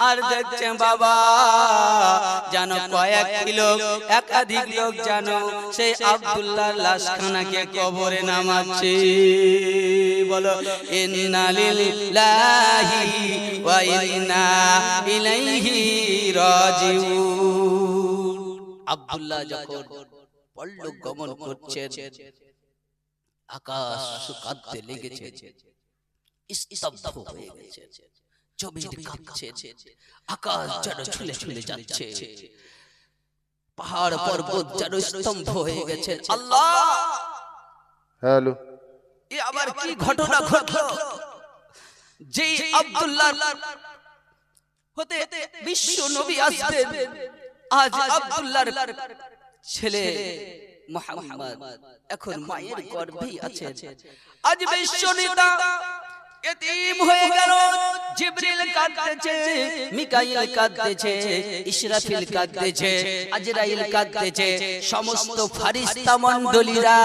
আর কবরে নামাচ্ছে। আব্দুল্লাহ যখন গমন আকাশ কাঁদতে লেগেছে জমিন কাঁপছে আকাশ যেন ছুলে ছুলে যাচ্ছে। পাহাড় পর্বত যেন স্তম্ভ হয়ে গেছে। আল্লাহ! হ্যালো। এ আবার কি ঘটনা ঘটলো? যে আব্দুল্লাহ হতে বিশ্ব নবী আসবেন। আজ আব্দুল্লাহর ছেলে মোহাম্মদ। এখন মায়ের গর্ভেই আছে আজ বিশ্ব নেতা এতিম হয়ে গেল জিবরিল কাঁদতেছে মিকাইল কাঁদতেছে ইসরাফিল কাঁদতেছে আজরাইল কাঁদতেছে সমস্ত ফারিস্তা মণ্ডলীরা।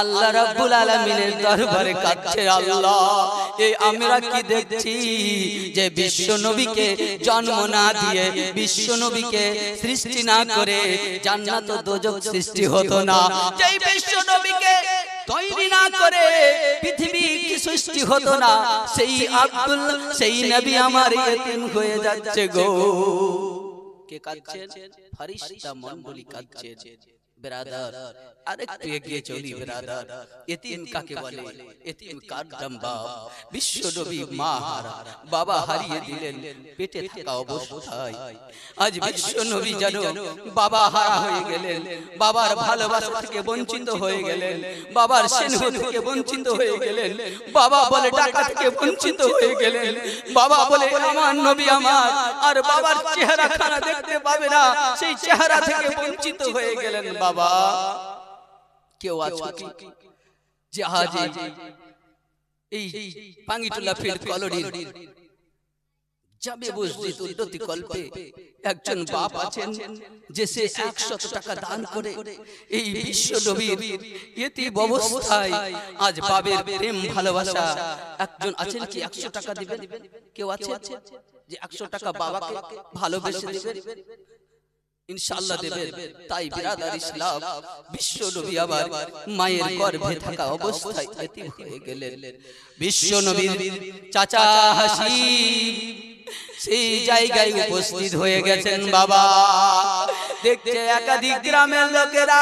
আল্লাহ রাব্বুল আলামিনের দরবারে কাঁদছে আল্লাহ। এই আমরা কি দেখছি? যে বিশ্ব নবীকে জন্ম না দিয়ে বিশ্ব নবীকে সৃষ্টি না করে জান্নাত ও দোজখ সৃষ্টি হতো না। যেই বিশ্ব নবীকে তৈরি না করে পৃথিবী কি সৃষ্টি হতো না? সেই আব্দুল, সেই নবী আমার এতিম হয়ে যাচ্ছে গো। কে কাঁদছেন? ফারিস্তা মন্ডলী কাঁদছেন। বেরাদার। আরেকটু এগিয়ে চলি বেরাদার। এতিম কাকে বলে? এতিম কার বিশ্ব নবী মা হারা বাবা হারিয়ে দিলেন পেটে থাকা অবস্থায়। আজ বিশ্ব নবী যেন বাবা হারা হয়ে গেলেন। বাবার ভালোবাসা থেকে বঞ্চিত হয়ে গেলেন। বাবার স্নেহ থেকে বঞ্চিত হয়ে গেলেন। বাবা বলে টাকা থেকে বঞ্চিত হয়ে গেলেন। বাবা বলে আমার নবী আমার আর বাবার চেহারা খানা দেখতে পাবে না। সেই চেহারা থেকে বঞ্চিত হয়ে গেলেন বাবা কেউ আছে কি? আজ এই পাঙ্গিটুলা ফিল্ড কলোনির যাবে মসজিদ উন্নতি কল্পে একজন বাপ আছেন যে সে একশত টাকা দান করে এই বিশ্ব নবীর এতি অবস্থায় আজ বাবের প্রেম ভালোবাসা। একজন আছেন কি একশো টাকা দিবেন? কেউ আছে যে একশো টাকা বাবাকে ভালোবেসে দিবেন? ইনশাআল্লাহ দেবেন। তাই বিরাদার ইসলাম বিশ্ব নবী আবার মায়ের গর্ভে থাকা অবস্থায় এতিম হয়ে গেলেন। বিশ্ব নবীর চাচা হাসি সেই জায়গায় উপস্থিত হয়ে গেছেন বাবা। দেখছে একাধিক গ্রামের লোকেরা।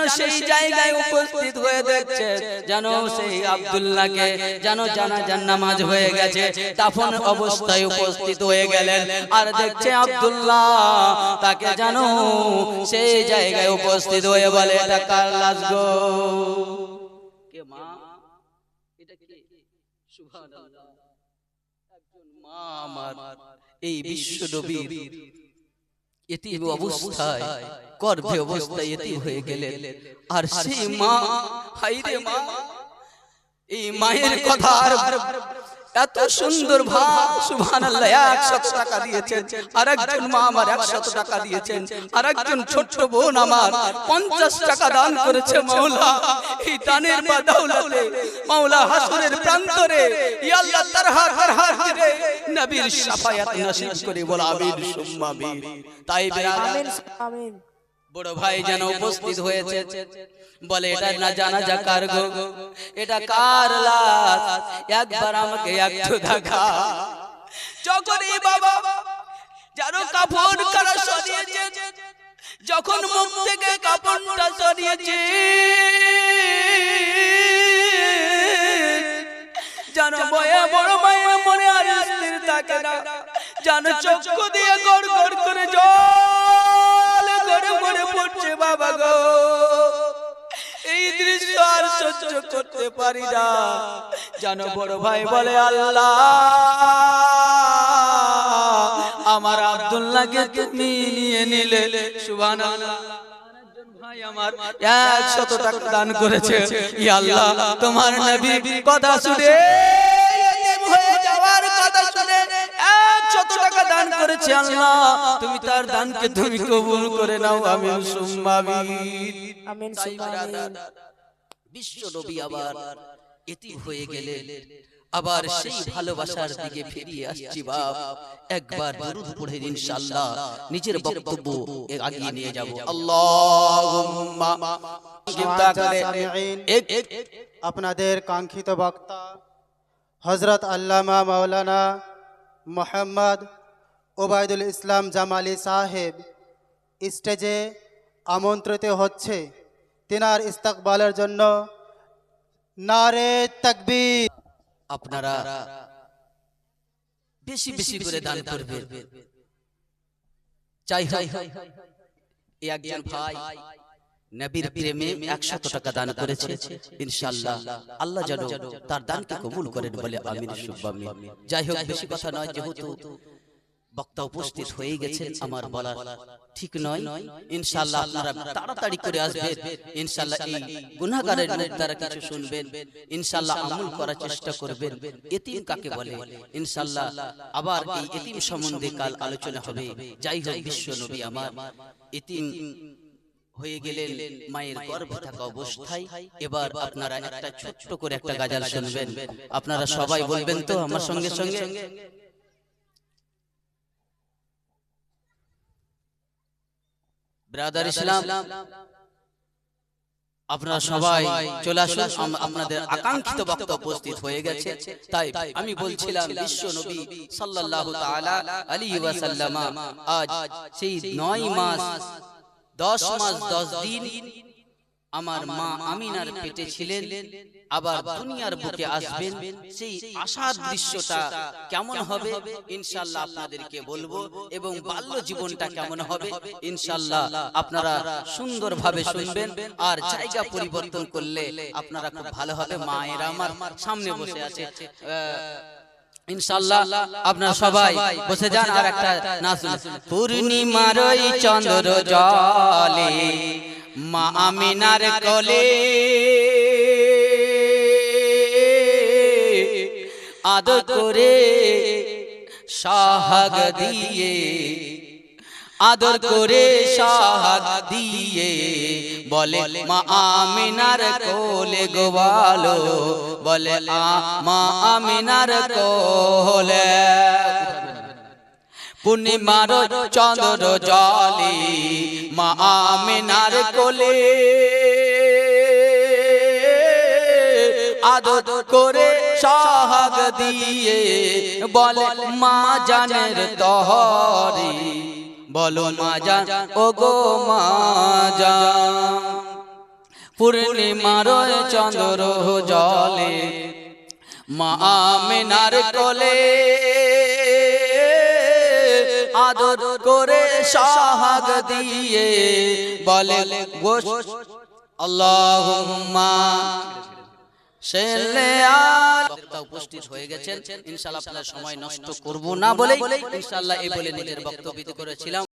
জানো সেই জায়গায় উপস্থিত হয়ে দেখছে জানো সেই আব্দুল্লাহকে জানো জানাজার নামাজ হয়ে গেছে তখন অবস্থায় উপস্থিত হয়ে গেলেন। আর দেখছে আব্দুল্লাহ তাকে জানো সেই জায়গায় উপস্থিত হয়ে বলে এটা কার লাশ গো? কে মা? এটা কি? সুবহানাল্লাহ একজন মা আমার এই বিশ্ব নবীর এতিম অবস্থায় গর্ভে অবস্থায় এতিম হয়ে গেলেন। আর সেই মা হাইরে মা এই মায়ের কথা আর এত সুন্দর ভাব সুবহানাল্লাহ 100 টাকা দিয়েছেন। আরেকজন মা আমার 100 টাকা দিয়েছেন। আরেকজন ছোট্ট বোন আমার 50 টাকা দান করেছে মাওলা। এই দানের বাদাউলাতে মাওলা হাসরের প্রান্তরে ইয়া আল্লাহ তারহা তারহা দিলে নবীর শাফায়াত নসিব করে বল আমিন সুম্মা আমিন। তাই আমিন আমিন। বড় ভাই যেন উপস্থিত হয়েছে। বলে এটা না জানা যা কার গো এটা কার লাশ? একবার আমাকে একটু দেখা। যখন এই বাবা যেন কাপড় কারা সরিয়েছে যখন মুখ থেকে কাপড়টা সরিয়েছে জানো বয়ে বড় মায়ের মনে আর স্থির থাকে না। জানো চক্ষু দিয়ে গড় গড় করে জল পড়ছে বাবা গো। এই দৃশ্য আর সহ্য করতে পারি না। জানো বড় ভাই বলে, আল্লাহ, আমার আব্দুল্লাহকে তুমি নিয়ে নিলে। সুবহানাল্লাহ। আমার একশত টাকা দান করেছে। ইয়া আল্লাহ, তোমার নবী কথা শুনে। করেছে আল্লাহ। তুমি তার দানকে তুমি কবুল করে নাও। আমিন আমিন। ব্রাদার, বিশ্ব নবী আবার এতিম হয়ে গেলেন। আবার সেই ভালোবাসার দিকে ফিরিয়ে আসছি বাপ। একবার দরুদ পড়ে ইনশাআল্লাহ। নিজের বক্তব্য আগিয়ে নিয়ে যাব। আল্লাহুম্মা। আপনাদের কাঙ্ক্ষিত বক্তা হজরত আল্লামা মাওলানা মোহাম্মদ ওবায়দুল ইসলাম জামালি সাহেব স্টেজে আমন্ত্রিত হচ্ছে। তিনার ইস্তকবালের জন্য নারে তকবীর। আপনারা বেশি বেশি করে দান করবেন। চাই হোক এই একজন ভাই নবীর প্রেমে একশত টাকা দান করেছে। ইনশাআল্লাহ আল্লাহ যেন তার দানকে কবুল করেন বলে আমিন সুব্বামি যাই হোক, বেশি কথা নয়, যেহেতু বক্তা উপস্থিত হয়ে গেছেন আমার বলার। ঠিক নয়? ইনশাআল্লাহ আপনারা তাড়াতাড়ি করে আসবেন। ইনশাআল্লাহ এই গুনাহগারের মুখ দ্বারা কিছু শুনবেন। ইনশাআল্লাহ আমল করার চেষ্টা করবেন। এতিম কাকে বলে? ইনশাআল্লাহ আবার এই এতিম সম্বন্ধে কাল আলোচনা হবে। যাই হোক বিশ্ব নবী আমার এতিম হয়ে গেলেন মায়ের গর্ভে থাকা অবস্থায়। এবার আপনারা একটা ছোট্ট করে একটা গাজাল শুনবেন। আপনারা সবাই বলবেন তো আমার সঙ্গে সঙ্গে। ব্রাদার ইসলাম আপনারা সবাই চলে আসুন। আপনাদের আকাঙ্ক্ষিত বক্তব্য উপস্থিত হয়ে গেছে। তাই আমি বলছিলাম বিশ্ব নবী সাল্লাল্লাহু তাআলা আলাইহি ওয়াসাল্লামা। আজ সেই নয় মাস দশ মাস দশ দিন আমার মা আমিনার পেটে ছিলেন আবার দুনিয়ার বুকে আসবেন সেই আশার দৃশ্যটা কেমন হবে? ইনশাল্লাহ আপনাদেরকে বলব এবং বাল্য জীবনটা কেমন হবে? ইনশাল্লাহ আপনারা সুন্দরভাবে শুনবেন আর জায়গা পরিবর্তন করলে আপনারা খুব ভালো হবে। মায়েরা আমার সামনে বসে আছে। আহ, ইনশাল্লাহ আপনার সবাই বসে যান আর একটা নাচ পূর্ণিমার ওই চন্দ্র জলে মা আমিনার কোলে আদর করে সাহাগ দিয়ে আদর করে সাহাগ দিয়ে বলে মা আমিনার কোলে গোবালো বলে আ মা আমিনার কোলে। পূর্ণিমার চন্দ্র জলে মা আমিনার কোলে আদর করে সাহাগ দিয়ে বলে মা জানের তহরি। বলো মা ও গো মা জান পূর্ণিমার চন্দ্র জলে মা আমিনার কোলে আদর করে সাহাগ দিয়ে বলে গোস আল্লাহুম্মা। বক্তা উপস্থিত হয়ে গেছেন। ইনশাআল্লাহ আপনার সময় নষ্ট করব না বলে ইনশাল্লাহ এই বলে নিজের বক্তব্য করেছিলাম।